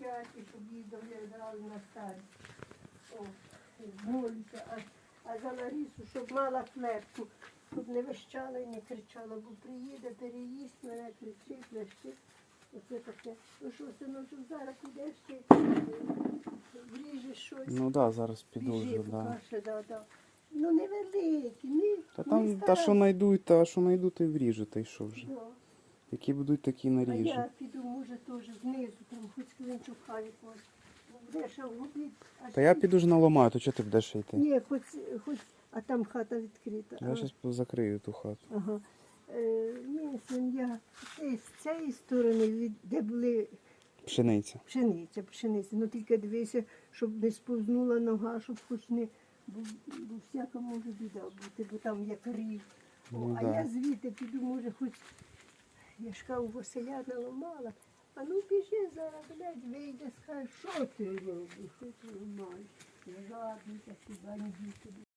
тяті, щоб її доглядали на старість. О, молюся. А, а за Ларісу, щоб мала клепку, щоб не вищала і не кричала, бо приїде, переїсть мене, кричить, лящить. Оце таке. Ну що, синочок, зараз підеш ти, вріжеш щось. Ну так, да, зараз піду Біжи, вже, да. покаже, да, да. Ну невеликі, не, Та там, та старайся. що знайду, та що знайду, то й вріжу, та й що вже. Да. Які будуть, такі А я піду, може, теж знизу, там хоч клинчу хай може. Буде обід. Та я піду ж наламаю, то чого ти будеш йти? Ні, хоч, хоч, а там хата відкрита. Я зараз закрию ту хату. Ага. Е, ні, син, я е, з цієї сторони, від, де були Пшениця. пшениця, пшениця. Ну тільки дивися, щоб не сповзнула нога, щоб хоч не, бо, бо всяка може біда бути, бо там як рів. О, Ну, а да. я звідти піду, може, хоч я ж кажу, Василя наламала. А ну біжи зараз, блядь, вийде, скаже, що ти робиш, що ти ламаєш. Жадний такий бандит.